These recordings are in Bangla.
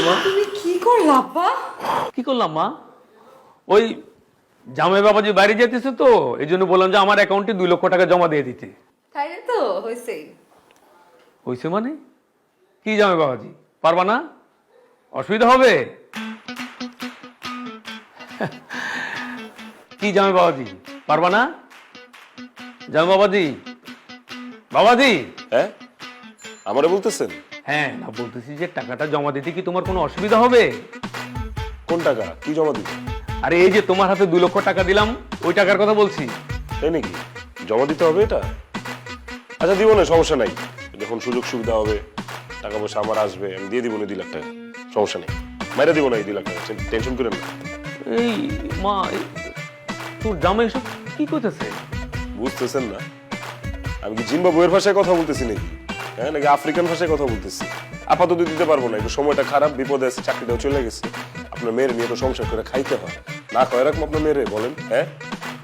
হয়েছে মা। তুমি কি করলা আব্বা কি করলাম মা? ওই জামাই বাবাজি বাইরে যেতেছে তো এই জন্য বললাম যে আমার অ্যাকাউন্টে দুই লক্ষ টাকা জমা দিয়ে দিতে। তাই না তো? হয়েছে হয়েছে মানে? কি জামাই বাবাজি? পারবা না? অসুবিধা হবে? কি জামাই বাবাজি? পারবা না? জামাই বাবাজি? বাবাজি? হ্যাঁ? আমারে বলতেছেন? হ্যাঁ না বলতেছি যে টাকাটা জমা দিতে কি তোমার কোনো অসুবিধা হবে? কোন টাকা? কি জমা দিবে আরে এই যে তোমার হাতে দুই লক্ষ টাকা দিলাম ওই টাকার কথা বলছি। তাই নাকি? জমা দিতে হবে এটা? আচ্ছা দিব না সমস্যা নাই। যখন সুযোগ সুবিধা হবে টাকা পয়সা আমার আসবে আমি দিয়ে দিব না দুই লাখ টাকা। সমস্যা নেই। মাইরা দিব না এই দুই লাখ টাকা টেনশন করেন না। এই মা তোর জামাই এসব কি করতেছে? বুঝতেছেন না। আমি কি জিম্বাবুয়ের ভাষায় কথা বলতেছি নাকি? হ্যাঁ নাকি আফ্রিকান ভাষায় কথা বলতেছি? আপাতত দিতে পারব না, একটু সময়টা খারাপ, বিপদে আছে, চাকরিটাও চলে গেছে। আপনার মেয়ের নিয়ে তো সংসার করে খাইতে হয়। না কয় এরকম আপনার মেয়েরে, বলেন হ্যাঁ?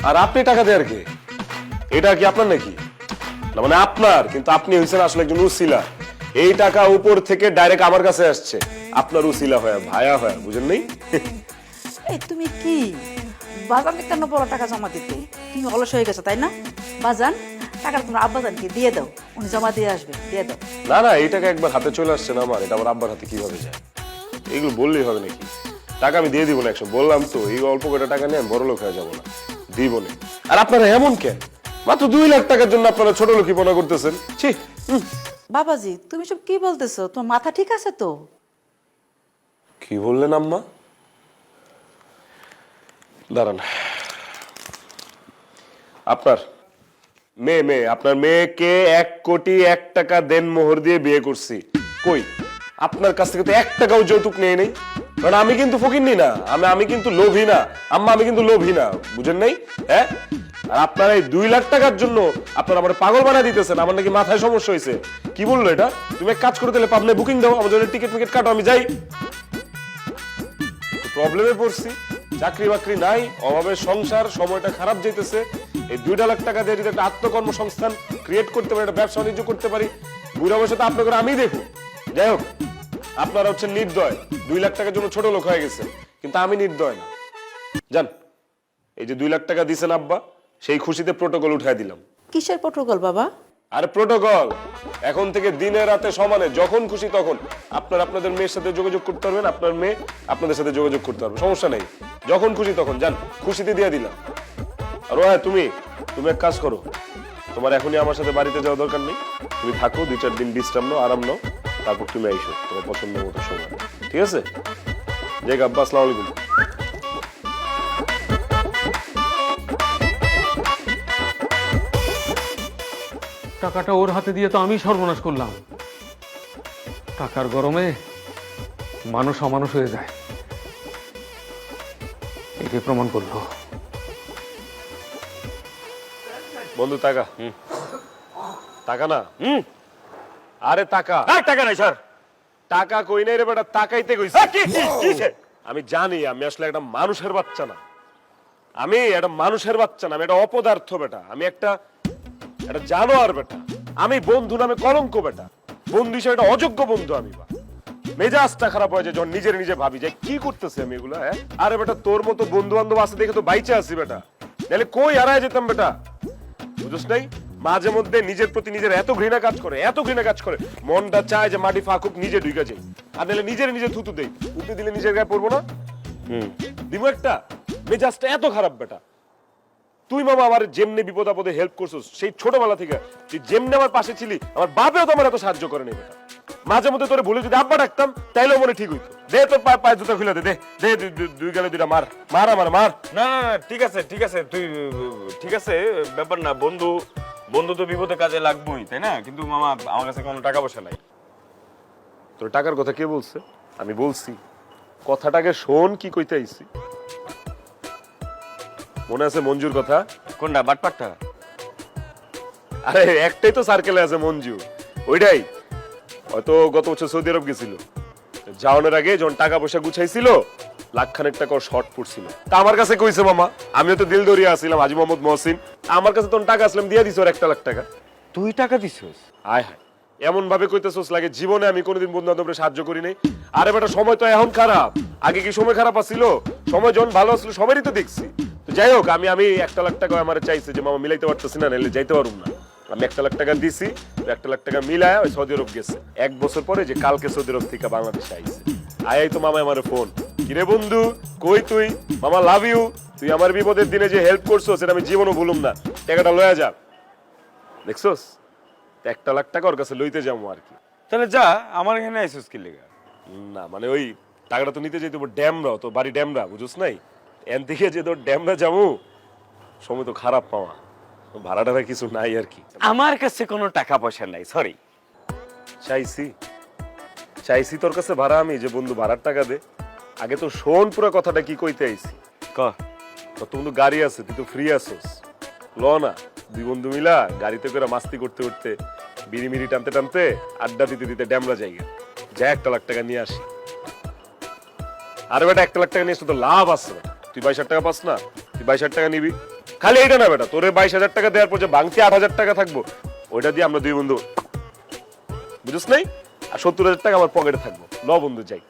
আর আপনি টাকা দেয়ার কে? এটা কি আপনার নাকি? না মানে আপনার, কিন্তু আপনি হয়েছেন আসলে একজন উসিলা। এই টাকা উপর থেকে ডাইরেক্ট আমার কাছে আসছে। আপনার উসিলা হয়, ভায়া হয়, বুঝেন নেই? এই, তুমি কি? বাজান কেন বড় টাকা জমা দিতে? তুমি অলস হয়ে গেছো, তাই না? বাজান? টাকাটা তোমার আব্বাজানকে দিয়ে দাও উনি জমা দিয়ে আসবে দিয়ে দাও। না না এই টাকা একবার হাতে চলে আসছে না আমার এটা আমার আব্বার হাতে কীভাবে যায়? এগুলো বললেই হবে নাকি? টাকা আমি দিয়ে দিব না একশো বললাম তো এই অল্প কটা টাকা নিয়ে আমি বড় লোক হয়ে যাব না দিব না। আর আপনারা এমন কেন মাত্র দুই লাখ টাকার জন্য আপনারা ছোট লোকই পনা করতেছেন। ছি বাবাজি তুমি সব কি বলতেছো? তোমার মাথা ঠিক আছে তো? কি বললেন আম্মা? দাঁড়ান। আপনার মেয়ে মেয়ে, আপনার মেয়েকে এক কোটি এক টাকা দেন মোহর দিয়ে বিয়ে করছি। কই? আপনার কাছ থেকে তো এক টাকাও যৌতুক নিয়ে নেই। কারণ আমি কিন্তু ফকিরনি না, আমি আমি কিন্তু লোভী না। আম্মা, আমি কিন্তু লোভী না, বুঝেন নাই? হ্যাঁ? আর আপনার এই দুই লাখ টাকার জন্য আপনার আমার পাগল বানা দিতেছেন, আমার নাকি মাথায় সমস্যা হয়েছে কি বলল এটা? তুমি এক কাজ করে দিলে, পাবনায় বুকিং দাও জন্য টিকিট মিকিট কাটো, আমি যাই। প্রবলেমে পড়ছি। চাকরি বাকরি নাই, অভাবে সংসার, সময়টা খারাপ যেতেছে এই দুইটা লাখ টাকা দিয়ে যদি একটা আত্মকর্মসংস্থান ক্রিয়েট করতে পারি, একটা ব্যবসা বাণিজ্য করতে পারি, বুড়া বয়সে তো আপনাকে আমি দেখুন যাই হোক, আপনারা হচ্ছে নির্দয়। দুই লাখ টাকার জন্য ছোট লোক হয়ে গেছে, কিন্তু আমি নির্দয় না। জান এই যে দুই লাখ টাকা দিছেন আব্বা, সেই খুশিতে প্রোটোকল উঠাই দিলাম। কিসের প্রোটোকল বাবা? আর প্রোটোকল এখন থেকে দিনে রাতে সমানে, যখন খুশি তখন। আপনার আপনাদের মেয়ের সাথে যোগাযোগ করতে পারবেন, আপনার মেয়ে আপনাদের সাথে যোগাযোগ করতে পারবে, সমস্যা নেই। যখন খুশি তখন, যান, খুশিতে দিয়ে দিলাম। আর হ্যাঁ তুমি তুমি এক কাজ করো। তোমার এখনই আমার সাথে বাড়িতে যাওয়া দরকার নেই। তুমি থাকো, দুই চার দিন বিশ্রাম নাও, আরাম নাও, তারপর তুমি আইসো, তোমার পছন্দ মতো সময়। ঠিক আছে? জয় আব্বা আসসালামু আলাইকুম। টাকাটা ওর হাতে দিয়ে তো আমি সর্বনাশ করলাম। টাকার গরমে মানুষ অমানুষ হয়ে যায়। একে প্রমাণ করল। বন্ধু টাকা টাকা না আরে টাকা। টাকা নাই স্যার টাকা কই নাই রে বেটা তাকাইতে কইছি। আমি জানি আমি আসলে একটা মানুষের বাচ্চা না। আমি একটা মানুষের বাচ্চা না আমি একটা অপদার্থ বেটা। আমি একটা একটা জানোয়ার বেটা। আমি বন্ধু নামে কলঙ্ক বেটা। বন্ধু হিসেবে একটা অযোগ্য বন্ধু আমি বা। মেজাজটা খারাপ হয়ে যায় যখন নিজের নিজে ভাবি যে কি করতেছে আমি এগুলো হ্যাঁ? আরে বেটা, তোর মতো বন্ধু বান্ধব আছে দেখে তো বাইচে আছি বেটা। নাহলে কই হারায় যেতাম বেটা? বুঝছ নাই? মাঝে মধ্যে নিজের প্রতি নিজের এত ঘৃণা কাজ করে, এত ঘৃণা কাজ করে, মনটা চায় যে মাটি ফাঁকুক, নিজে ঢুকে যাই। আর নাহলে নিজের নিজে থুতু দেই। উঠে দিলে নিজের গায়ে পড়ব না? হুম। দিব একটা? মেজাজটা এত খারাপ বেটা। তুই মামা আমার যেমনি বিপদ আপদে হেল্প করছিস সেই ছোটবেলা থেকে তুই যেমনি আমার পাশে ছিলি আমার বাপেও তো আমার এত সাহায্য করে নেই বেটা। মাঝে মধ্যে তোরে ভুলে যদি আব্বা ডাকতাম তাইলেও মনে ঠিক হইতো। দে তোর পায়ে পায়ে জুতা খুলে দে দে দুই গেলে দুইটা মার মার আমার মার। না না না ঠিক আছে ঠিক আছে তুই ঠিক আছে ব্যাপার না বন্ধু বন্ধু তো বিপদে কাজে লাগবেই তাই না? কিন্তু মামা আমার কাছে কোনো টাকা পয়সা নাই। তোর টাকার কথা কে বলছে? আমি বলছি কথাটাকে শোন কি কইতে আইছি। মনে আছে মঞ্জুর কথা? কোনটা বাটপাটটা? আরে একটাই তো সার্কেলে আছে মঞ্জু। ওইটাই। হয়তো গত বছর সৌদি আরব গেছিল। যাওয়ানোর আগে যখন টাকা পয়সা গুছাইছিল লাখ খানেক টাকা শর্ট পড়ছিল। তা আমার কাছে কইছে মামা আমিও তো দিল দরিয়া আসছিলাম হাজি মোহাম্মদ মহসিন। আমার কাছে তখন টাকা আসলাম দিয়ে দিছ ওর একটা লাখ টাকা। তুই টাকা দিছিস? আয় হায়। এমন ভাবে কইতেছস লাগে জীবনে আমি কোনোদিন বন্ধু বান্ধবের সাহায্য করি নাই। আরে বেটা সময় তো এখন খারাপ। আগে কি সময় খারাপ আছিল? সময় যখন ভালো আসলো সবারই তো দেখছি। যাই হোক আমি আমি একটা লাখ টাকা আমার চাইছে যে মামা মিলাইতে পারতেছি না নাহলে যাইতে পারুম না। আমি একটা লাখ টাকা দিছি একটা লাখ টাকা মিলায় ওই সৌদি আরব গেছে। এক বছর পরে যে কালকে সৌদি আরব থেকে বাংলাদেশে আইছে। আয়াই তো মামা আমার ফোন। কিরে বন্ধু কই তুই? মামা লাভ ইউ তুই আমার বিপদের দিনে যে হেল্প করছ সেটা আমি জীবনও ভুলুম না। টাকাটা লয়া যা। দেখছোস? একটা লাখ টাকা ওর কাছে লইতে যাব আর কি। তাহলে যা আমার এখানে আইসুস কি লেগা? না মানে ওই টাকাটা তো নিতে যেতে ড্যামরা তো বাড়ি ড্যামরা বুঝুস নাই? এন থেকে যে তোর ড্যামরা যাব সময় তো খারাপ পাওয়া। ভাড়া টাড়া কিছু নাই আর কি। আমার কাছে কোনো টাকা পয়সা নাই সরি চাইছি। চাইছি তোর কাছে ভাড়া আমি যে বন্ধু ভাড়ার টাকা দে। আগে তো শোন পুরো কথাটা কি কইতে আইছি। ক? তোর তো বন্ধু গাড়ি আছে তুই তো ফ্রি আছিস। ল না দুই বন্ধু মিলা গাড়িতে করে মাস্তি করতে করতে বিড়ি মিড়ি টানতে টানতে আড্ডা দিতে দিতে ড্যামরা জায়গা যা একটা লাখ টাকা নিয়ে আসি। আর বেটা একটা লাখ টাকা নিয়ে এসে তো লাভ আছে। বেটা। তুই বাইশ হাজার টাকা পাস না তুই বাইশ হাজার টাকা নিবি। খালি এইটা না বেটা তোরে বাইশ হাজার টাকা দেওয়ার পর যে বাংতি আট হাজার টাকা থাকব ওইটা দিয়ে আমরা দুই বন্ধু। বুঝিস নাই? আর সত্তর হাজার টাকা আমার পকেটে থাকব। ন বন্ধু যাই।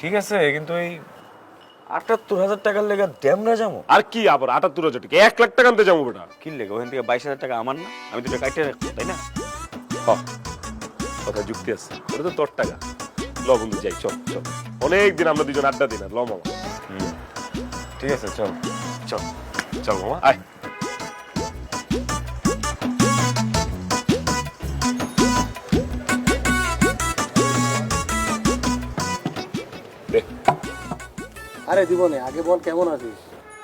ঠিক আছে কিন্তু এই আটাত্তর হাজার টাকার লেগে ড্যামরা যাব। আর কি আবার আটাত্তর হাজার টাকা? এক লাখ টাকা আনতে যাব বেটা। কি লেগে ওখান থেকে বাইশ হাজার টাকা আমার না? আমি দুটো কাটে রাখব তাই না? হ, কথা যুক্তি আছে। ওটা তো তোর টাকা। ল বন্ধু যাই চল চল। অনেক দিন আমরা দুজন আড্ডা দিন আর ল মামা। ঠিক আছে চল চল চল মামা আয় আরে জীবনে আগে বল কেমন আছিস?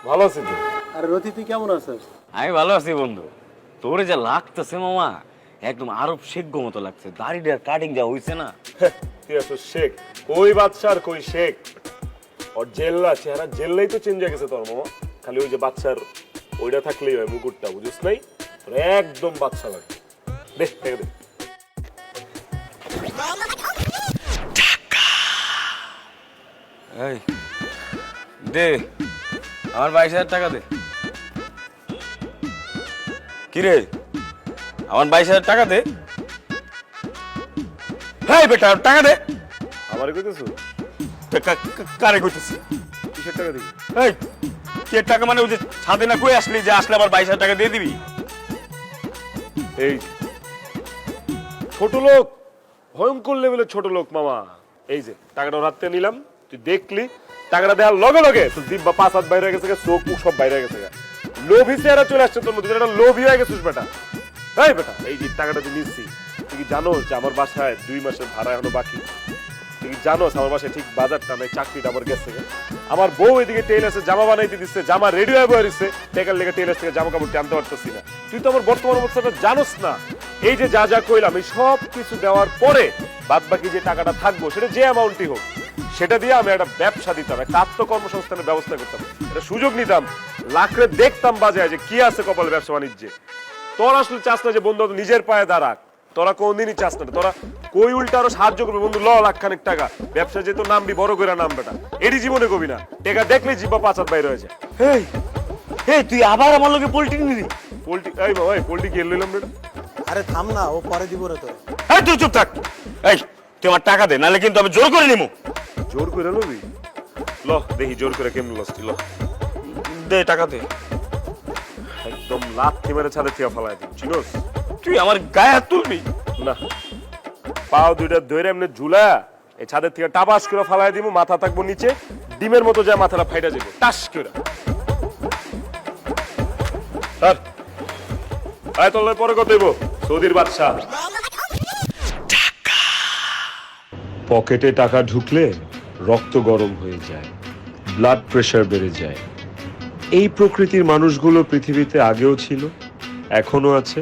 ভালো আছি তো। আরে রতি তুই কেমন আছিস? আমি ভালো আছি বন্ধু। তোরে যা লাগতেছে মামা একদম আরব শেখ মতো লাগছে। দাড়িটার কাটিং যা হইছে না। তুই আছো শেখ। কই বাদশার কই শেখ? ওর জেল্লা চেহারা জেল্লাই তো চেঞ্জ হয়ে গেছে তোর মামা। খালি ওই যে বাচ্চার ওইটা থাকলেই হয় মুকুটটা বুঝিস নাই? একদম বাচ্চা লাগে। দেখ দেখ দে। এই দে আমার বাইশ হাজার টাকা দে। কি রে আমার বাইশ হাজার টাকা দে। হ্যাঁ বেটা টাকা দে। আমারে কইতেছো? কারে কইতেছি? কিসের টাকা দিবি? এই কে টাকা মানে ওই যে ছাদে না কই আসলি যে আসলে আবার বাইশ হাজার টাকা দিয়ে দিবি? এই ছোট লোক ভয়ঙ্কর লেভেলের ছোট লোক মামা। এই যে টাকাটা ওর হাত থেকে নিলাম তুই দেখলি? টাকাটা দেওয়ার লগে লগে তোর বা পাঁচ হাত বাইরে গেছে চোখ মুখ সব বাইরে গেছে গা। লোভী চেহারা চলে আসছে তোর মধ্যে একটা লোভী হয়ে গেছিস বেটা। এই বেটা এই যে টাকাটা তুই নিচ্ছি তুই কি জানো যে আমার বাসায় দুই মাসের ভাড়া এখনও বাকি? তুই কি জানোস আমার বাসায় ঠিক বাজারটা নাই চাকরিটা আমার গেছে। আমার বউ এদিকে টেইলার্সে জামা বানাইতে দিচ্ছে জামা রেডি হয়ে বয়ে দিচ্ছে টেকার লেগে টেইলার্স থেকে জামা কাপড় আনতে পারতেছি না। তুই তো আমার বর্তমান অবস্থাটা জানোস না। এই যে যা যা কইলাম, এই সব কিছু দেওয়ার পরে বাদ বাকি যে টাকাটা থাকব, সেটা যে অ্যামাউন্টই হোক, সেটা দিয়ে আমি একটা ব্যবসা দিতাম, একটা আত্মকর্মসংস্থানের ব্যবস্থা করতাম। একটা সুযোগ নিতাম, লাখরে দেখতাম বাজারে যে কি আছে কপাল ব্যবসা বাণিজ্যে তোর আসলে চাস না যে বন্ধু নিজের পায়ে দাঁড়াক। তোরা কোনদিনই চাস না তোরা কই উল্টা আরও সাহায্য করবে? বন্ধু ল লাখ খানিক টাকা। ব্যবসা যেহেতু নামবি বড় করে নাম বেটা। এটি জীবনে কবি না। টেকা দেখলে জিব্বা পাঁচ হাত বাইরে হয়ে যায়। এই এই তুই আবার আমার লোকে পোল্ট্রি নিলি পোল্ট্রি এই বাবা এই পোল্ট্রি কি লইলাম বেটা আরে থাম না ও পরে দিব রে তোর। এই তুই চুপ থাক। এই তুই আমার টাকা দে নাহলে কিন্তু আমি জোর করে নিবো জোর করে লবি? ল দেখি জোর করে কেমন লসটি ল। দে টাকা দে। একদম লাত মেরে ছাদে থেকে ফেলায় দিন চিনোস? তুই আমার গায়ে হাত তুলবি? না। পাও দুইটা ধরে এমনি ঝুলা, এই ছাদের থেকে টাবাস করে ফালাই দিব মাথা থাকব নিচে, ডিমের মতো যা মাথাটা ফাইটা যাবে, টাস করে। স্যার আয় পরে কত দেবো সৌদির বাদশাহ। পকেটে টাকা ঢুকলে রক্ত গরম হয়ে যায় ব্লাড প্রেশার বেড়ে যায়। এই প্রকৃতির মানুষগুলো পৃথিবীতে আগেও ছিল এখনও আছে।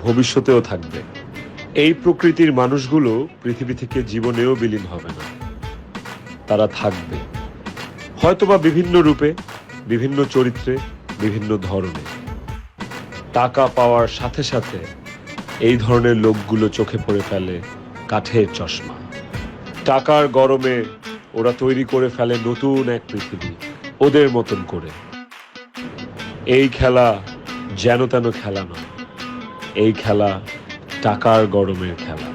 ভবিষ্যতেও থাকবে। এই প্রকৃতির মানুষগুলো পৃথিবী থেকে জীবনেও বিলীন হবে না। তারা থাকবে। হয়তোবা বিভিন্ন রূপে, বিভিন্ন চরিত্রে, বিভিন্ন ধরনে। টাকা পাওয়ার সাথে সাথে এই ধরনের লোকগুলো চোখে পড়ে ফেলে কাঠের চশমা। টাকার গরমে ওরা তৈরি করে ফেলে নতুন এক পৃথিবী, ওদের মতন করে। এই খেলা যেন তেন খেলা নয়। এই খেলা টাকার গরমের খেলা।